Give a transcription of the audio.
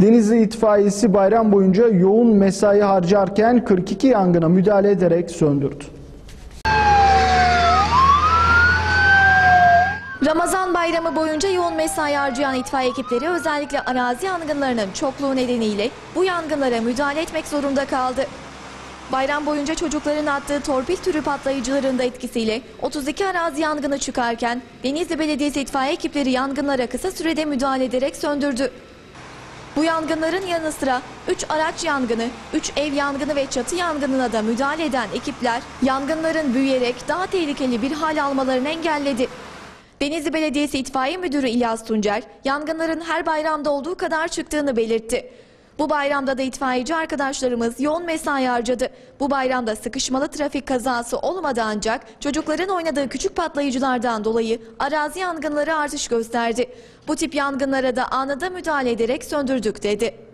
Denizli itfaiyesi bayram boyunca yoğun mesai harcarken 42 yangına müdahale ederek söndürdü. Ramazan bayramı boyunca yoğun mesai harcayan itfaiye ekipleri özellikle arazi yangınlarının çokluğu nedeniyle bu yangınlara müdahale etmek zorunda kaldı. Bayram boyunca çocukların attığı torpil türü patlayıcıların da etkisiyle 32 arazi yangını çıkarken Denizli Belediyesi itfaiye ekipleri yangınlara kısa sürede müdahale ederek söndürdü. Bu yangınların yanı sıra 3 araç yangını, 3 ev yangını ve çatı yangınına da müdahale eden ekipler yangınların büyüyerek daha tehlikeli bir hal almalarını engelledi. Denizli Belediyesi İtfaiye Müdürü İlyas Tuncer, yangınların her bayramda olduğu kadar çıktığını belirtti. Bu bayramda da itfaiyeci arkadaşlarımız yoğun mesai harcadı. Bu bayramda sıkışmalı trafik kazası olmadı ancak çocukların oynadığı küçük patlayıcılardan dolayı arazi yangınları artış gösterdi. Bu tip yangınlara da anında müdahale ederek söndürdük dedi.